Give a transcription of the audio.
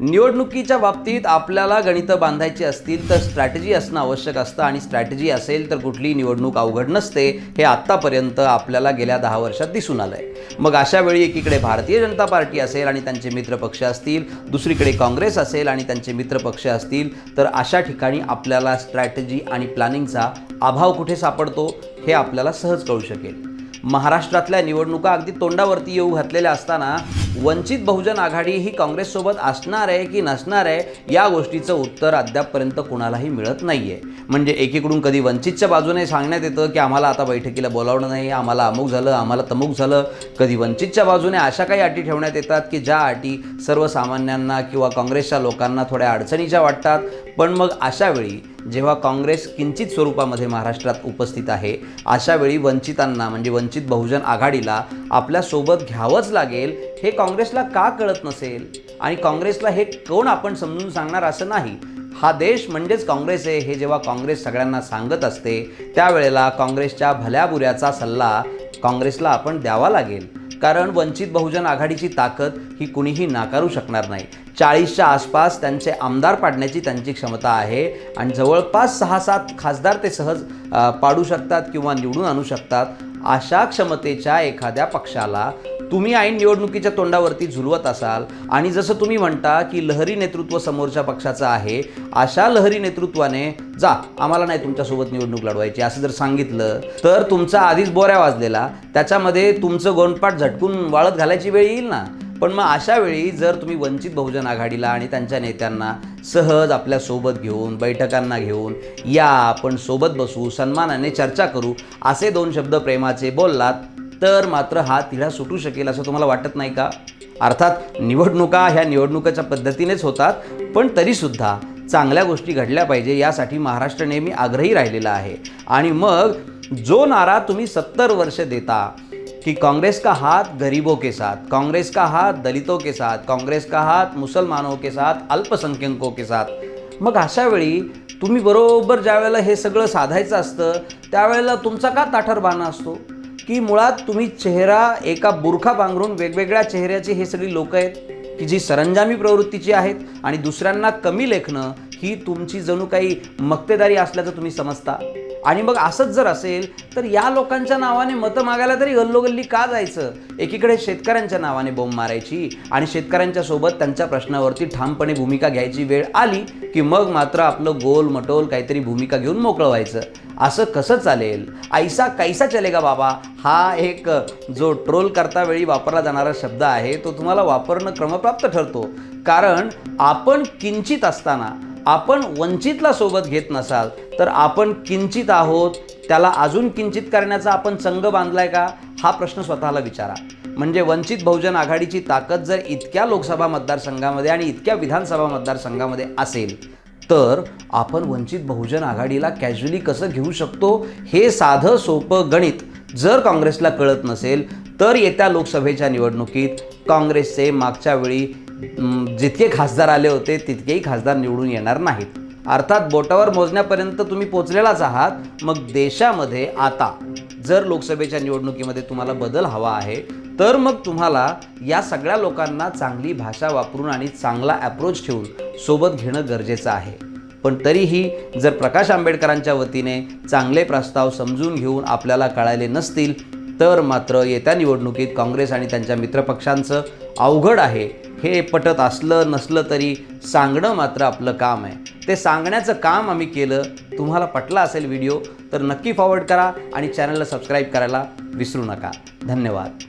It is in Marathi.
निवडणुकीच्या बाबतीत आपल्याला गणितं बांधायची असतील तर स्ट्रॅटेजी असणं आवश्यक असतं आणि स्ट्रॅटेजी असेल तर कुठलीही निवडणूक अवघड नसते हे आत्तापर्यंत आपल्याला गेल्या दहा वर्षात दिसून आलं आहे मग अशा वेळी एकीकडे भारतीय जनता पार्टी असेल आणि त्यांचे मित्रपक्ष असतील दुसरीकडे काँग्रेस असेल आणि त्यांचे मित्रपक्ष असतील तर अशा ठिकाणी आपल्याला स्ट्रॅटेजी आणि प्लॅनिंगचा अभाव कुठे सापडतो हे आपल्याला सहज कळू शकेल. महाराष्ट्रातल्या निवडणुका अगदी तोंडावरती येऊ घातलेल्या असताना वंचित बहुजन आघाडी ही काँग्रेससोबत असणार आहे की नसणार आहे या गोष्टीचं उत्तर अद्यापपर्यंत कुणालाही मिळत नाही आहे म्हणजे एकीकडून कधी वंचितच्या बाजूने सांगण्यात येतं की आम्हाला आता बैठकीला बोलावणं नाही आम्हाला अमुक झालं आम्हाला तमुक झालं. कधी वंचितच्या बाजूने अशा काही अटी ठेवण्यात येतात की ज्या अटी सर्वसामान्यांना किंवा काँग्रेसच्या लोकांना थोड्या अडचणीच्या वाटतात पण मग अशा वेळी जेव्हा काँग्रेस किंचित स्वरूपामध्ये महाराष्ट्रात उपस्थित आहे अशा वेळी वंचितांना म्हणजे वंचित बहुजन आघाडीला आपल्यासोबत घ्यावंच लागेल हे काँग्रेसला का कळत नसेल? आणि काँग्रेसला हे कोण आपण समजून सांगणार असं नाही? हा देश म्हणजेच काँग्रेस आहे हे जेव्हा काँग्रेस सगळ्यांना सांगत असते त्यावेळेला काँग्रेसच्या भल्याबुऱ्याचा सल्ला काँग्रेसला आपण द्यावा लागेल. कारण वंचित बहुजन आघाडीची ताकद ही कुणीही नाकारू शकणार नाही. चाळीसच्या आसपास त्यांचे आमदार पाडण्याची त्यांची क्षमता आहे आणि जवळपास सहा सात खासदार ते सहज पाडू शकतात किंवा निवडून आणू शकतात अशा क्षमतेच्या एखाद्या पक्षाला तुम्ही ऐन निवडणुकीच्या तोंडावरती झुलवत असाल आणि जसं तुम्ही म्हणता की लहरी नेतृत्व समोरच्या पक्षाचं आहे अशा लहरी नेतृत्वाने जा आम्हाला नाही तुमच्यासोबत निवडणूक लढवायची असं जर सांगितलं तर तुमचा आधीच बोऱ्या वाजलेला त्याच्यामध्ये तुमचं गोंडपाट झटकून वाळत घालायची वेळ येईल ना? पण मग अशा वेळी जर तुम्ही वंचित बहुजन आघाडीला आणि त्यांच्या नेत्यांना सहज आपल्यासोबत घेऊन बैठकांना घेऊन या आपण सोबत बसू सन्मानाने चर्चा करू असे दोन शब्द प्रेमाचे बोललात तर मात्र हा तिला सुटू शकेल असं तुम्हाला वाटत नाही का? अर्थात निवडणुका ह्या निवडणुकाच्या पद्धतीनेच होतात पण तरीसुद्धा चांगल्या गोष्टी घडल्या पाहिजे यासाठी महाराष्ट्र नेहमी आग्रही राहिलेला आहे. आणि मग जो नारा तुम्ही सत्तर वर्ष देता कि कांग्रेस का हाथ गरीबों के साथ कांग्रेस का हाथ दलितों के साथ कांग्रेस का हाथ मुसलमानों के साथ अल्पसंख्यकों के साथ मग अशा वेळी तुम्ही बरोबर ज्यावेळेला हे सगळं साधायचं असतं त्यावेळेला तुमचा का ताठरबाणा असतो? की मुळात तुम्ही चेहरा एका बुरखा पांघरून वेगवेगळ्या चेहऱ्याची हे सगळी लोक आहेत की जी सरंजामी प्रवृत्तीची आहेत आणि दुसऱ्यांना कमी लेखणं ही तुमची जणू काही मक्तेदारी असल्याचं तुम्ही समजता. आणि मग असंच जर असेल तर या लोकांच्या नावाने मतं मागायला तरी गल्लोगल्ली का जायचं? एकीकडे शेतकऱ्यांच्या नावाने बोंब मारायची आणि शेतकऱ्यांच्या सोबत त्यांच्या प्रश्नावरती ठामपणे भूमिका घ्यायची वेळ आली की मग मात्र आपलं गोल मटोल काहीतरी भूमिका घेऊन मोकळं व्हायचं. असं कसं चालेल? ऐसा कैसा चलेगा बाबा? हा एक जो ट्रोल करता वेळी वापरला जाणारा शब्द आहे तो तुम्हाला वापरणं क्रमप्राप्त ठरतो. कारण आपण किंचित असताना आपण वंचितला सोबत घेत नसाल तर आपण किंचित आहोत. त्याला अजून किंचित करण्याचा आपण संघ बांधलाय का? हा प्रश्न स्वतःला विचारा. म्हणजे वंचित बहुजन आघाडीची ताकद जर इतक्या लोकसभा मतदारसंघामध्ये आणि इतक्या विधानसभा मतदारसंघामध्ये असेल तर आपण वंचित बहुजन आघाडीला कॅज्युअली कसं घेऊ शकतो? हे साधं सोपं गणित जर काँग्रेसला कळत नसेल तर येत्या लोकसभेच्या निवडणुकीत काँग्रेसचे मागच्या वेळी जितके खासदार आले होते तितकेही खासदार निवडून येणार नाहीत. अर्थात बोटावर मोजण्यापर्यंत तुम्ही पोचलेलाच आहात. मग देशामध्ये आता जर लोकसभेच्या निवडणुकीमध्ये तुम्हाला बदल हवा आहे तर मग तुम्हाला या सगळ्या लोकांना चांगली भाषा वापरून आणि चांगला ॲप्रोच ठेवून सोबत घेणं गरजेचं आहे. पण तरीही जर प्रकाश आंबेडकरांच्या वतीने चांगले प्रस्ताव समजून घेऊन आपल्याला कळायले नसतील तर मात्र येत्या निवडणुकीत काँग्रेस आणि त्यांच्या मित्रपक्षांचं अवघड आहे हे पटत असलं नसलं तरी सांगणं मात्र आपलं काम आहे. ते सांगण्याचं काम आम्ही केलं. तुम्हाला पटला असेल व्हिडिओ तर नक्की फॉरवर्ड करा आणि चॅनलला सबस्क्राईब करायला विसरू नका. धन्यवाद.